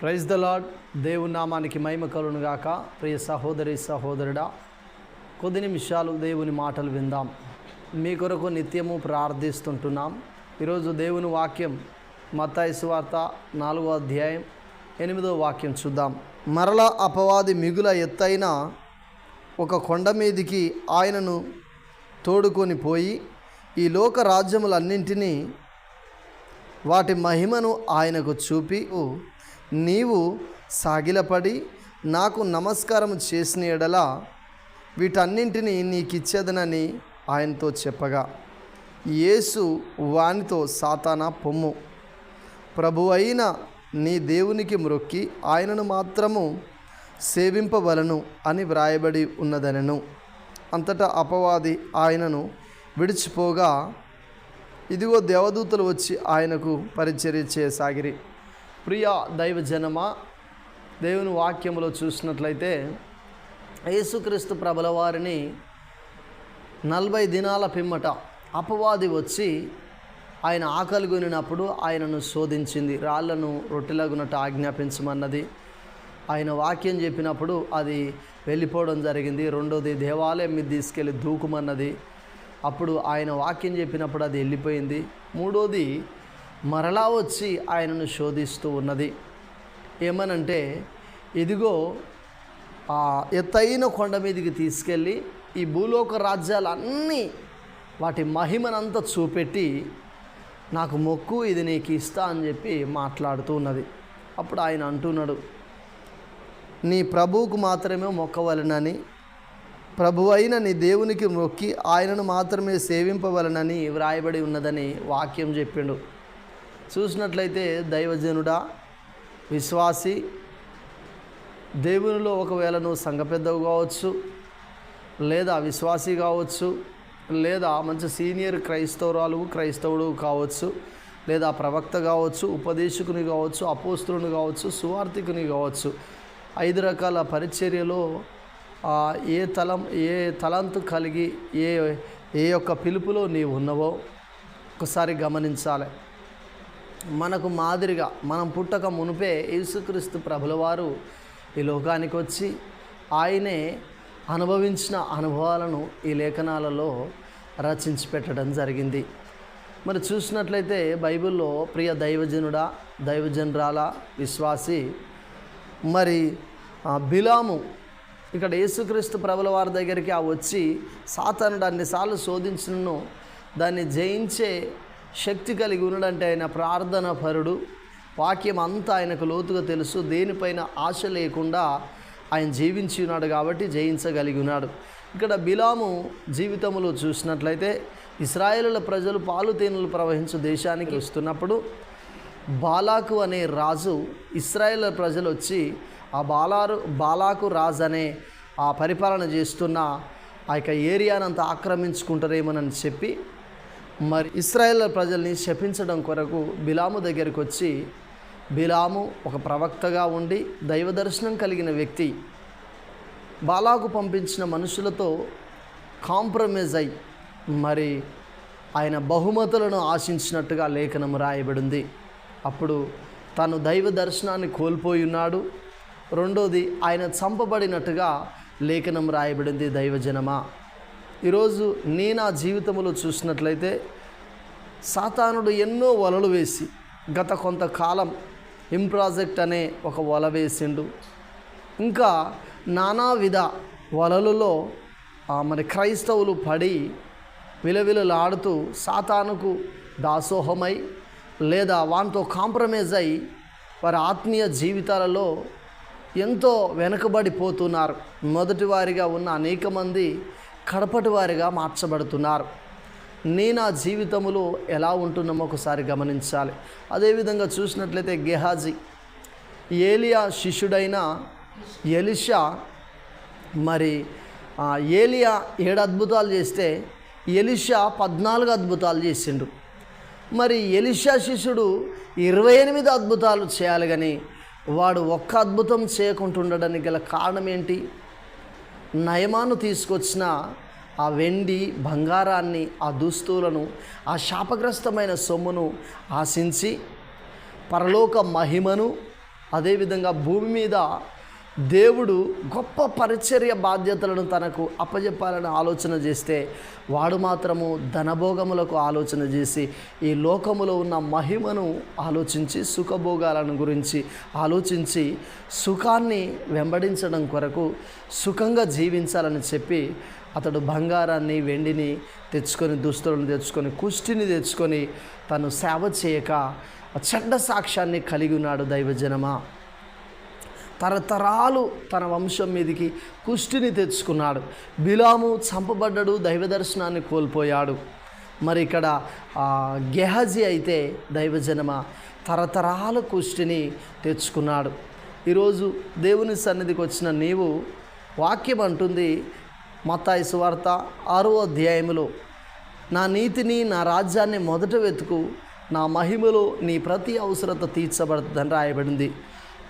Praise the lord దేవుని నామానికి మహిమ కలునుగాక ప్రియ సహోదరి సహోదరుడా కొద్ది నిమిషాలు దేవుని మాటలు విందాం. మీ కొరకు నిత్యము ప్రార్థిస్తుంటున్నాం. ఈరోజు దేవుని వాక్యం మత్తాయి వార్త నాలుగో అధ్యాయం ఎనిమిదో వాక్యం చూద్దాం. మరల అపవాది మిగుల ఎత్తైన ఒక కొండ మీదికి ఆయనను తోడుకొని పోయి ఈ లోక రాజ్యములన్నింటినీ వాటి మహిమను ఆయనకు చూపి నీవు సాగిలపడి నాకు నమస్కారం చేసిన ఎడల వీటన్నింటినీ నీకిచ్చేదనని ఆయనతో చెప్పగా యేసు వానితో సాతానా పొమ్ము. ప్రభు అయిన నీ దేవునికి మ్రొక్కి ఆయనను మాత్రము సేవింపవలను అని వ్రాయబడి ఉన్నదనను. అంతటా అపవాది ఆయనను విడిచిపోగా ఇదిగో దేవదూతలు వచ్చి ఆయనకు పరిచర్య చేయసాగిరి. ప్రియ దైవజనమ దేవుని వాక్యములో చూసినట్లయితే యేసుక్రీస్తు ప్రభుల వారిని నలభై దినాల పిమ్మట అపవాది వచ్చి ఆయన ఆకలి కొనినప్పుడు ఆయనను శోధించింది. రాళ్ళను రొట్టెలగునట్టు ఆజ్ఞాపించమన్నది. ఆయన వాక్యం చెప్పినప్పుడు అది వెళ్ళిపోవడం జరిగింది. రెండోది దేవాలయం మీద తీసుకెళ్ళి దూకుమన్నది. అప్పుడు ఆయన వాక్యం చెప్పినప్పుడు అది వెళ్ళిపోయింది. మూడోది మరలా వచ్చి ఆయనను శోధిస్తూ ఉన్నది. ఏమనంటే ఇదిగో ఆ ఎత్తైన కొండ మీదకి తీసుకెళ్ళి ఈ భూలోక రాజ్యాలన్నీ వాటి మహిమనంతా చూపెట్టి నాకు మొక్కు ఇది నీకు ఇస్తా అని చెప్పి మాట్లాడుతూ ఉన్నది. అప్పుడు ఆయన అంటున్నాడు నీ ప్రభువుకు మాత్రమే మొక్కవలనని ప్రభు అయిన నీ దేవునికి మొక్కి ఆయనను మాత్రమే సేవింపవలనని వ్రాయబడి ఉన్నదని వాక్యం చెప్పిండు. చూసినట్లయితే దైవజనుడా విశ్వాసి దేవునిలో ఒకవేళ నువ్వు సంఘ పెద్దవు కావచ్చు లేదా విశ్వాసి కావచ్చు లేదా మంచి సీనియర్ క్రైస్తవురాలు క్రైస్తవుడు కావచ్చు లేదా ప్రవక్త కావచ్చు ఉపదేశకుని కావచ్చు అపోస్తుని కావచ్చు సువార్థికుని కావచ్చు ఐదు రకాల పరిచర్యలో ఏ తలం ఏ తలంతు కలిగి ఏ ఏ యొక్క పిలుపులో నీవు ఉన్నవో ఒకసారి గమనించాలి. మనకు మాదిరిగా మనం పుట్టక మునిపే యేసుక్రీస్తు ప్రభుల వారు ఈ లోకానికి వచ్చి ఆయనే అనుభవించిన అనుభవాలను ఈ లేఖనాలలో రచించి పెట్టడం జరిగింది. మరి చూసినట్లయితే బైబిల్లో ప్రియ దైవజనుడా దైవజనురాల విశ్వాసి మరి బిలాము ఇక్కడ యేసుక్రీస్తు ప్రభుల వారి దగ్గరికి ఆ వచ్చి సాతానుడు అన్నిసార్లు శోధించినను దాన్ని జయించే శక్తి కలిగి ఉన్నాడంటే ఆయన ప్రార్థన పరుడు వాక్యం అంతా ఆయనకు లోతుగా తెలుసు. దేనిపైన ఆశ లేకుండా ఆయన జీవించి ఉన్నాడు కాబట్టి జయించగలిగి ఉన్నాడు. ఇక్కడ బిలాము జీవితంలో చూసినట్లయితే ఇస్రాయేలుల ప్రజలు పాలు తేనెలు ప్రవహించు దేశానికి వస్తున్నప్పుడు బాలాకు అనే రాజు ఇస్రాయేల్ ప్రజలు వచ్చి ఆ బాలారు బాలాకు రాజు అనే ఆ పరిపాలన చేస్తున్న ఆ యొక్క ఏరియానంతా ఆక్రమించుకుంటారేమోనని చెప్పి మరి ఇస్రాయేల్ ప్రజల్ని శపించడం కొరకు బిలాము దగ్గరికి వచ్చి బిలాము ఒక ప్రవక్తగా ఉండి దైవ దర్శనం కలిగిన వ్యక్తి. బాలాకు పంపించిన మనుషులతో కాంప్రమైజ్ అయి మరి ఆయన బహుమతులను ఆశించినట్టుగా లేఖనం రాయబడింది. అప్పుడు తను దైవ దర్శనాన్ని కోల్పోయి ఉన్నాడు. రెండోది ఆయన చంపబడినట్టుగా లేఖనం రాయబడింది దైవజనమా ఈరోజు నీ నా జీవితంలో చూసినట్లయితే సాతానుడు ఎన్నో వలలు వేసి గత కొంతకాలం ఇంప్రాజెక్ట్ అనే ఒక వల వేసిండు. ఇంకా నానావిధ వలలలో మరి క్రైస్తవులు పడి విలవిలలాడుతూ సాతానుకు దాసోహమై లేదా వానితో కాంప్రమైజ్ అయి వారి ఆత్మీయ జీవితాలలో ఎంతో వెనుకబడిపోతున్నారు. మొదటి వారిగా ఉన్న అనేక మంది కడపటి వారిగా మార్చబడుతున్నారు. నీ నా జీవితములో ఎలా ఉంటున్నామో ఒకసారి గమనించాలి. అదేవిధంగా చూసినట్లయితే గెహాజీ ఏలియా శిష్యుడైన ఎలిషా మరి ఆ, ఏలియా ఏడు అద్భుతాలు చేస్తే ఎలిషా పద్నాలుగు అద్భుతాలు చేసిండు. మరి ఎలిషా శిష్యుడు ఇరవై ఎనిమిది అద్భుతాలు చేయాలి కానీ వాడు ఒక్క అద్భుతం చేయకుంటుండడానికి గల కారణం ఏంటి? నయమాను తీసుకొచ్చిన ఆ వెండి బంగారాన్ని ఆ దుస్తులను ఆ శాపగ్రస్తమైన సొమ్మును ఆశించి పరలోక మహిమను అదేవిధంగా భూమి మీద దేవుడు గొప్ప పరిచర్య బాధ్యతలను తనకు అప్పజెప్పాలని ఆలోచన చేస్తే వాడు మాత్రము ధనభోగములకు ఆలోచన చేసి ఈ లోకములో ఉన్న మహిమను ఆలోచించి సుఖభోగాలను గురించి ఆలోచించి సుఖాన్ని వెంబడించడం కొరకు సుఖంగా జీవించాలని చెప్పి అతడు బంగారాన్ని వెండిని తెచ్చుకొని దుస్తులను తెచ్చుకొని కుష్టిని తెచ్చుకొని తను సేవ చేయక చెడ్డ సాక్ష్యాన్ని కలిగి ఉన్నాడు దైవజనమా. తరతరాలు తన వంశం మీదికి కుష్టిని తెచ్చుకున్నాడు. బిలాము చంపబడ్డాడు దైవ దర్శనాన్ని కోల్పోయాడు. మరి ఇక్కడ గెహజీ అయితే దైవజనమ తరతరాల కుష్టిని తెచ్చుకున్నాడు. ఈరోజు దేవుని సన్నిధికి వచ్చిన నీవు వాక్యం అంటుంది మత్తాయి సువార్త ఆరో అధ్యాయములో నా నీతిని నా రాజ్యాన్ని మొదట వెతుకు నా మహిమలో నీ ప్రతి అవసరత తీర్చబడుతుందని రాయబడింది.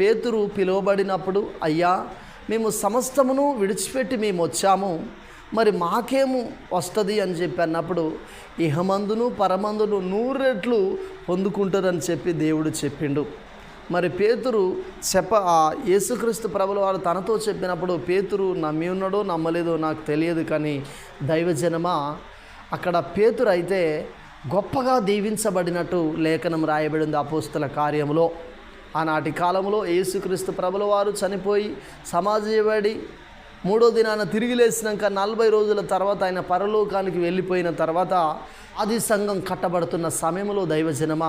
పేతురు పిలువబడినప్పుడు అయ్యా మేము సమస్తమును విడిచిపెట్టి మేము వచ్చాము. మరి మాకేము వస్తుంది? అని చెప్పి అన్నప్పుడు ఇహమందును పరమందును నూరు రెట్లు పొందుకుంటారని చెప్పి దేవుడు చెప్పిండు. మరి పేతురు చెప్ప ఆ యేసుక్రీస్తు ప్రభుల వారు తనతో చెప్పినప్పుడు పేతురు నమ్మి ఉన్నాడో నమ్మలేదో నాకు తెలియదు కానీ దైవజనమా అక్కడ పేతురు అయితే గొప్పగా దీవించబడినట్టు లేఖనం రాయబడింది అపోస్తుల కార్యములో. ఆనాటి కాలంలో యేసుక్రీస్తు ప్రభుల వారు చనిపోయి సమాజబడి మూడో దినాన తిరిగి లేచినాక నలభై రోజుల తర్వాత ఆయన పరలోకానికి వెళ్ళిపోయిన తర్వాత ఆది సంఘం కట్టబడుతున్న సమయంలో దైవజనమ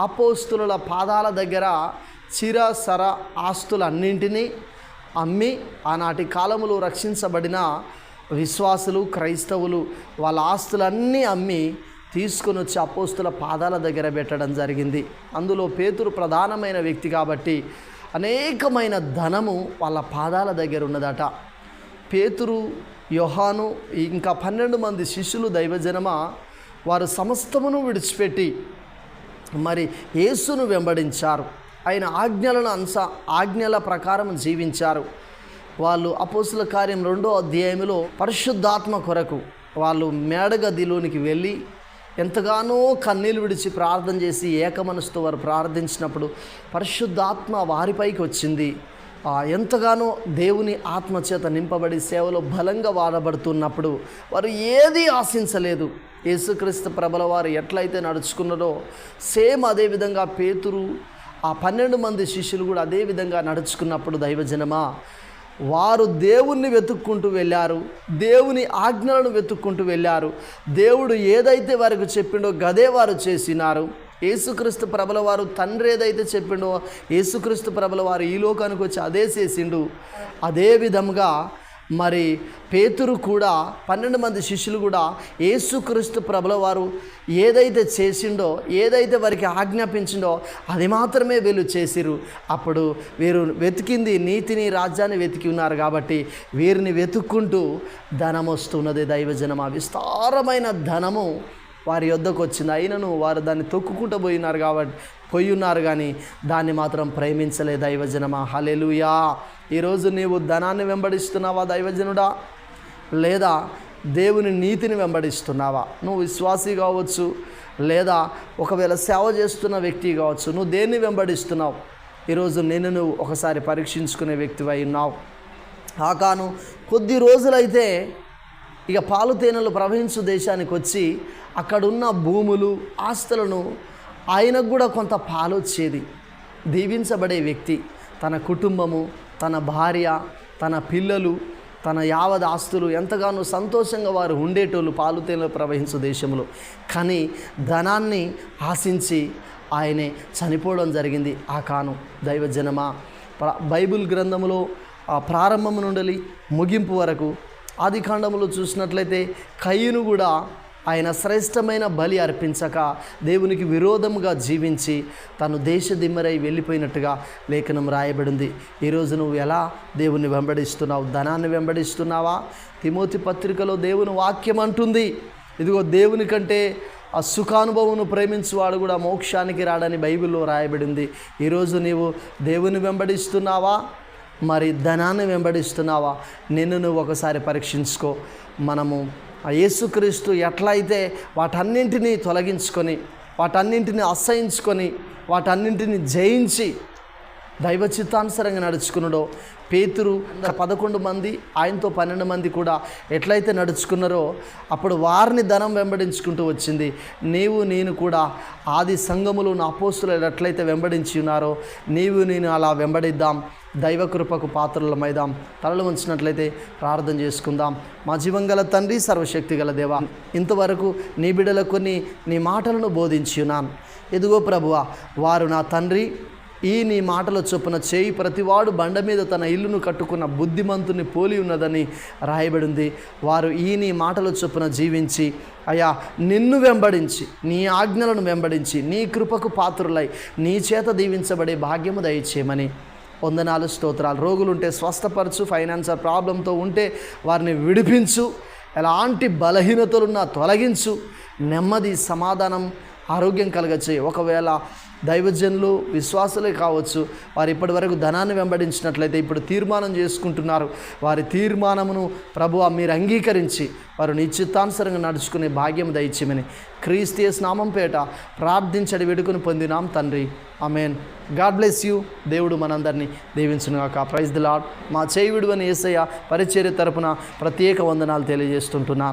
అపోస్తుల పాదాల దగ్గర చిర సర ఆస్తులన్నింటినీ అమ్మి ఆనాటి కాలంలో రక్షించబడిన విశ్వాసులు క్రైస్తవులు వాళ్ళ ఆస్తులన్నీ అమ్మి తీసుకొని వచ్చి అపోస్తుల పాదాల దగ్గర పెట్టడం జరిగింది. అందులో పేతురు ప్రధానమైన వ్యక్తి కాబట్టి అనేకమైన ధనము వాళ్ళ పాదాల దగ్గర ఉన్నదట. పేతురు యోహాను ఇంకా పన్నెండు మంది శిష్యులు దైవజనమ వారు సమస్తమును విడిచిపెట్టి మరి యేసును వెంబడించారు. ఆయన ఆజ్ఞలను అంశ ఆజ్ఞల ప్రకారం జీవించారు. వాళ్ళు అపోసుల కార్యం రెండో అధ్యాయంలో పరిశుద్ధాత్మ కొరకు వాళ్ళు మేడగదిలోనికి వెళ్ళి ఎంతగానో కన్నీళ్ళు విడిచి ప్రార్థన చేసి ఏకమనసుతో వారు ప్రార్థించినప్పుడు పరిశుద్ధాత్మ వారిపైకి వచ్చింది. ఎంతగానో దేవుని ఆత్మచేత నింపబడి సేవలో బలంగా వాడబడుతున్నప్పుడు వారు ఏది ఆశించలేదు. యేసుక్రీస్తు ప్రభల వారు ఎట్లయితే నడుచుకున్నారో సేమ్ అదే విధంగా పేతురు ఆ పన్నెండు మంది శిష్యులు కూడా అదే విధంగా నడుచుకున్నప్పుడు దైవజనమా వారు దేవుణ్ణి వెతుక్కుంటూ వెళ్ళారు. దేవుని ఆజ్ఞలను వెతుక్కుంటూ వెళ్ళారు. దేవుడు ఏదైతే వారికి చెప్పిండో గదే వారు చేసినారు. యేసుక్రీస్తు ప్రభల వారు తండ్రి ఏదైతే చెప్పిండో యేసుక్రీస్తు ప్రభల వారు ఈ లోకానికి వచ్చి అదే చేసిండు. అదే విధంగా మరి పేతురు కూడా పన్నెండు మంది శిష్యులు కూడా యేసుక్రీస్తు ప్రభుల వారు ఏదైతే చేసిండో ఏదైతే వారికి ఆజ్ఞాపించిండో అది మాత్రమే వీళ్ళు చేసిరు. అప్పుడు వీరు వెతికింది నీతిని రాజ్యాన్ని వెతికి ఉన్నారు కాబట్టి వీరిని వెతుక్కుంటూ ధనం వస్తున్నది. దైవజనం ఆ విస్తారమైన ధనము వారి యొద్దకు వచ్చింది. అయినను వారు దాన్ని తొక్కుకుంటూ పోయినారు కాబట్టి పోయి ఉన్నారు కానీ దాన్ని మాత్రం ప్రేమించలే దైవజనమా. హలెలుయా ఈరోజు నీవు ధనాన్ని వెంబడిస్తున్నావా దైవజనుడా? లేదా దేవుని నీతిని వెంబడిస్తున్నావా? నువ్వు విశ్వాసి కావచ్చు లేదా ఒకవేళ సేవ చేస్తున్న వ్యక్తి కావచ్చు నువ్వు దేన్ని వెంబడిస్తున్నావు? ఈరోజు నేను నువ్వు ఒకసారి పరీక్షించుకునే వ్యక్తివై ఉన్నావు. ఆకాను కొద్ది రోజులైతే ఇక పాలు తేనెలు ప్రవహించు దేశానికి వచ్చి అక్కడున్న భూములు ఆస్తులను ఆయనకు కూడా కొంత పాలు వచ్చేది దీవించబడే వ్యక్తి తన కుటుంబము తన భార్య తన పిల్లలు తన యావద్ ఆస్తులు ఎంతగానో సంతోషంగా వారు ఉండేటోళ్ళు పాలుతేనలు ప్రవహించు దేశంలో. కానీ ధనాన్ని ఆశించి ఆయనే చనిపోవడం జరిగింది. ఆ కాను దైవజనమా? బైబిల్ గ్రంథములో ఆ ప్రారంభం నుండి ముగింపు వరకు ఆది కాండములో చూసినట్లయితే కయ్యను కూడా ఆయన శ్రేష్టమైన బలి అర్పించక దేవునికి విరోధముగా జీవించి తను దేశ దిమ్మరై వెళ్ళిపోయినట్టుగా లేఖనం రాయబడింది. ఈరోజు నువ్వు ఎలా దేవుని వెంబడిస్తున్నావు? ధనాన్ని వెంబడిస్తున్నావా? తిమోతి పత్రికలో దేవుని వాక్యం అంటుంది. ఇదిగో దేవుని కంటే ఆ సుఖానుభవమును ప్రేమించువాడు కూడా మోక్షానికి రాడని బైబిల్లో రాయబడింది. ఈరోజు నీవు దేవుని వెంబడిస్తున్నావా? మరి ధనాన్ని వెంబడిస్తున్నావా? నిన్ను నువ్వు ఒకసారి పరీక్షించుకో. మనము ఆ యేసుక్రీస్తు ఎట్లయితే వాటన్నింటినీ తొలగించుకొని వాటన్నింటినీ అసహించుకొని వాటన్నింటినీ జయించి దైవ చిత్తానుసరంగా నడుచుకున్నాడో పేతురు పదకొండు మంది ఆయనతో పన్నెండు మంది కూడా ఎట్లయితే నడుచుకున్నారో అప్పుడు వారిని ధనం వెంబడించుకుంటూ వచ్చింది. నీవు నేను కూడా ఆది సంఘములు నా అపోస్తులు ఎట్లయితే వెంబడించి ఉన్నారో నీవు నేను అలా వెంబడిద్దాం. దైవ కృపకు పాత్రలమైదాం. తలలు ఉంచినట్లయితే ప్రార్థన చేసుకుందాం. మా జీవంగల తండ్రి సర్వశక్తి గల దేవ ఇంతవరకు నీ బిడ్డలకు కొన్ని నీ మాటలను బోధించి ఉన్నాను ఎదుగో ప్రభువ వారు నా తండ్రి ఈ నీ మాటల చొప్పున చేయి ప్రతివాడు బండ మీద తన ఇల్లును కట్టుకున్న బుద్ధిమంతుని పోలి ఉన్నదని రాయబడింది. వారు ఈ నీ మాటల చొప్పున జీవించి అయా నిన్ను వెంబడించి నీ ఆజ్ఞలను వెంబడించి నీ కృపకు పాత్రులై నీ చేత దీవించబడే భాగ్యము దయచేయమని వందనాలు స్తోత్రాలు. రోగులుంటే స్వస్థపరచు ఫైనాన్షియల్ ప్రాబ్లంతో ఉంటే వారిని విడిపించు ఎలాంటి బలహీనతలున్నా తొలగించు నెమ్మది సమాధానం ఆరోగ్యం కలగచ్చాయి ఒకవేళ దైవజనులు విశ్వాసులే కావచ్చు వారు ఇప్పటి వరకు ధనాన్ని వెంబడించినట్లయితే ఇప్పుడు తీర్మానం చేసుకుంటున్నారు. వారి తీర్మానమును ప్రభు మీరు అంగీకరించి వారు నిశ్చితానుసరంగా నడుచుకునే భాగ్యం దయచేయమని క్రీస్తియస్ నామం పేట ప్రార్థించడి వేడుకొని పొందినాం తండ్రి. Amen god bless you. దేవుడు మనందరినీ దీవించునుగాక. ప్రైజ్ ది లాడ్ మా చేయి విడువని ఏసయ్య పరిచర్య తరపున ప్రత్యేక వందనాలు తెలియజేస్తుంటున్నాను.